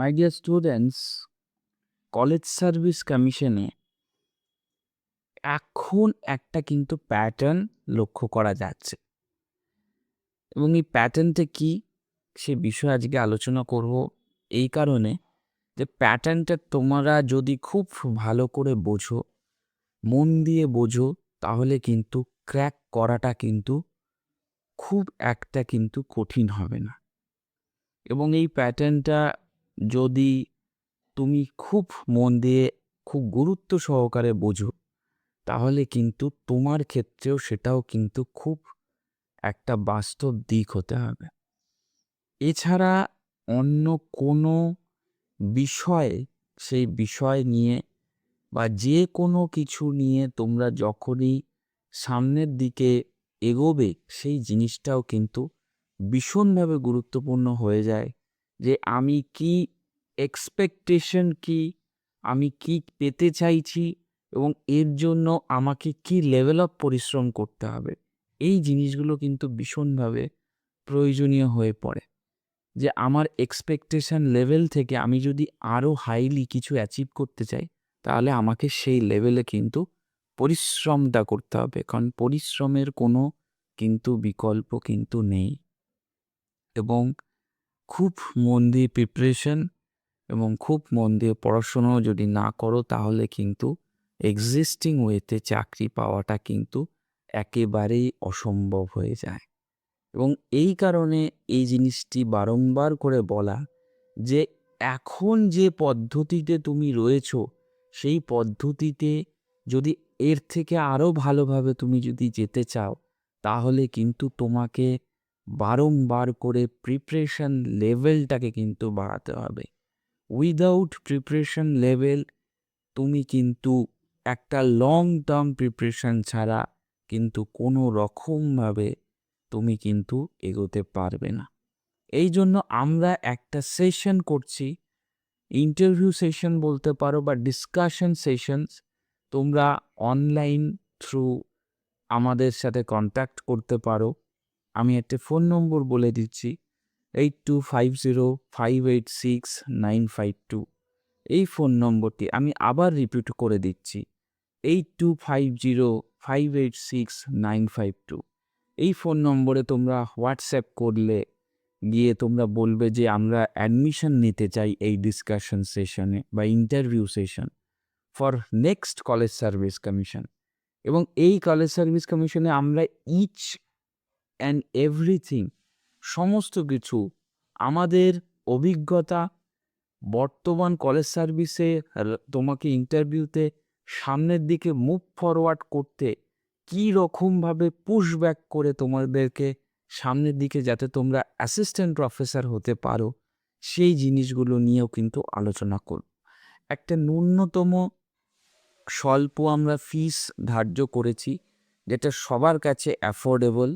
My dear students college service কমিশনে এখন একটা কিন্তু প্যাটার্ন লক্ষ্য করা যাচ্ছে। এবং এই প্যাটার্নটা কি? সে বিষয়ে আজকে আলোচনা করব। এই কারণে যে প্যাটার্নটা তোমরা যদি খুব ভালো করে বোঝো, মন দিয়ে বোঝো, তাহলে কিন্তু ক্র্যাক করাটা কিন্তু খুব একটা কিন্তু কঠিন হবে না। এবং এই প্যাটার্নটা যদি তুমি খুব মন দিয়ে খুব গুরুত্ব সহকারে বোঝো, তাহলে কিন্তু তোমার ক্ষেত্রেও সেটাও কিন্তু খুব একটা বাস্তব দিক হতে হবে। এছাড়া অন্য কোনো বিষয়ে, সেই বিষয় নিয়ে বা যে কোনো কিছু নিয়ে তোমরা যখনই সামনের দিকে এগোবে, সেই জিনিসটাও কিন্তু ভীষণভাবে গুরুত্বপূর্ণ হয়ে যায়। যে আমি কি এক্সপেকটেশন কি, আমি কি পেতে চাইছি এবং এর জন্য আমাকে কি লেভেল অফ পরিশ্রম করতে হবে, এই জিনিসগুলো কিন্তু ভীষণভাবে প্রয়োজনীয় হয়ে পড়ে। যে আমার এক্সপেকটেশন লেভেল থেকে আমি যদি আরও হাইলি কিছু অ্যাচিভ করতে চাই, তাহলে আমাকে সেই লেভেলে কিন্তু পরিশ্রমটা করতে হবে, কারণ পরিশ্রমের কোনো কিন্তু বিকল্প কিন্তু নেই। এবং খুব মন দিয়ে প্রিপারেশন এবং খুব মন দিয়ে পড়াশুনো যদি না করো, তাহলে কিন্তু এক্সিস্টিং ওয়েতে চাকরি পাওয়াটা কিন্তু একেবারেই অসম্ভব হয়ে যায়। এবং এই কারণে এই জিনিসটি বারংবার করে বলা যে, এখন যে পদ্ধতিতে তুমি রয়েছো, সেই পদ্ধতিতে যদি এর থেকে আরও ভালোভাবে তুমি যদি যেতে চাও, তাহলে কিন্তু তোমাকে বারংবার করে প্রিপারেশন লেভেলটাকে কিন্তু বাড়াতে হবে। উইদাউট প্রিপারেশন লেভেল তুমি কিন্তু একটা লং টার্ম প্রিপারেশন ছাড়া কিন্তু কোনো রকমভাবে তুমি কিন্তু এগোতে পারবে না। এই জন্য আমরা একটা সেশন করছি। ইন্টারভিউ সেশন বলতে পারো বা ডিসকাশন সেশনস তোমরা অনলাইন থ্রু আমাদের সাথে কন্ট্যাক্ট করতে পারো। আমি একটা ফোন নম্বর বলে দিচ্ছি eight two five zero five eight six nine five two এই ফোন নম্বরটি আমি আবার রিপিট করে দিচ্ছি eight two five zero five eight six nine five two এই ফোন নম্বরে তোমরা হোয়াটসঅ্যাপ করলে, গিয়ে তোমরা বলবে যে আমরা অ্যাডমিশন নিতে চাই এই ডিসকাশন সেশনে বা interview session for next college service commission এবং এই কলেজ সার্ভিস কমিশনে আমরা ইচ অ্যান্ড এভরিথিং সমস্ত কিছু আমাদের অভিজ্ঞতা বর্তমান কলেজ সার্ভিসে তোমাকে ইন্টারভিউতে সামনের দিকে মুভ ফরওয়ার্ড করতে কী রকমভাবে পুশব্যাক করে তোমাদেরকে সামনের দিকে যাতে তোমরা অ্যাসিস্ট্যান্ট প্রফেসর হতে পারো, সেই জিনিসগুলো নিয়েও কিন্তু আলোচনা করব। একটা ন্যূনতম স্বল্প আমরা ফিস ধার্য করেছি, যেটা সবার কাছে অ্যাফোর্ডেবল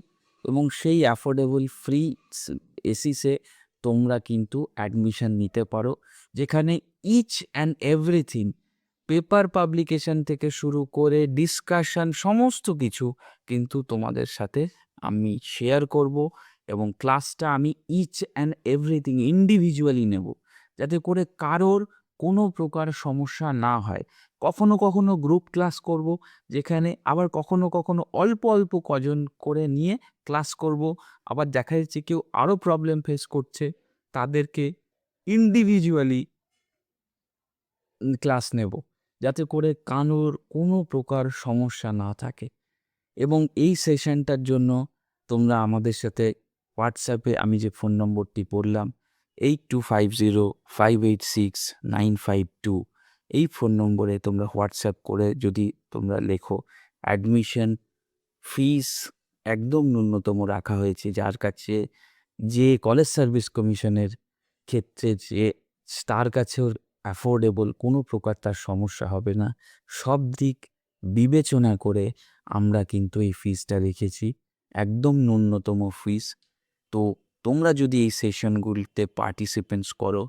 এবং সেই অ্যাফোর্ডেবল ফ্রি এসিসে তোমরা কিন্তু অ্যাডমিশন নিতে পারো। যেখানে each and everything paper publication থেকে শুরু করে ডিসকাশন সমস্ত কিছু কিন্তু তোমাদের সাথে আমি শেয়ার করব এবং ক্লাসটা আমি ইচ অ্যান্ড এভরিথিং ইন্ডিভিজুয়ালি নেব। যাতে করে কারোর কোনো প্রকার সমস্যা না হয়। কখনো কখনো গ্রুপ ক্লাস করব, যেখানে আবার কখনো কখনো অল্প অল্প কজন করে নিয়ে ক্লাস করব। আবার দেখা যাচ্ছে কেউ আরও প্রবলেম ফেস করছে, তাদেরকে ইন্ডিভিজুয়ালি ক্লাস নেব, যাতে করে কানোর কোনো প্রকার সমস্যা না থাকে। এবং এই সেশনটার জন্য তোমরা আমাদের সাথে হোয়াটসঅ্যাপে আমি যে ফোন নম্বরটি বললাম eight two five zero five eight six nine five two এই ফোন নম্বরে তোমরা হোয়াটসঅ্যাপ করে যদি তোমরা লেখো অ্যাডমিশন ফিস একদম ন্যূনতম রাখা হয়েছে, যার কাছে যে কলেজ সার্ভিস কমিশনের ক্ষেত্রে যে তার কাছেও অ্যাফোর্ডেবল কোনো প্রকার তার সমস্যা হবে না। সব দিক বিবেচনা করে আমরা কিন্তু এই ফিসটা রেখেছি, একদম ন্যূনতম ফিস তো তোমরা যদি এই সেশনগুলিতে পার্টিসিপেন্টস করো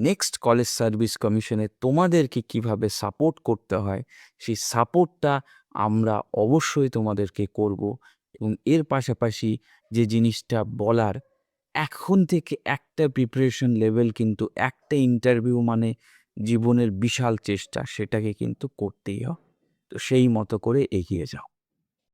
নেক্সট কলেজ সার্ভিস কমিশনে তোমাদেরকে কীভাবে সাপোর্ট করতে হয়, সেই সাপোর্টটা আমরা অবশ্যই তোমাদেরকে করব এবং এর পাশাপাশি যে জিনিসটা বলার, এখন থেকে একটা প্রিপারেশন লেভেল কিন্তু একটা ইন্টারভিউ মানে জীবনের বিশাল চেষ্টা, সেটাকে কিন্তু করতেই হয়। তো সেই মতো করে এগিয়ে যাও।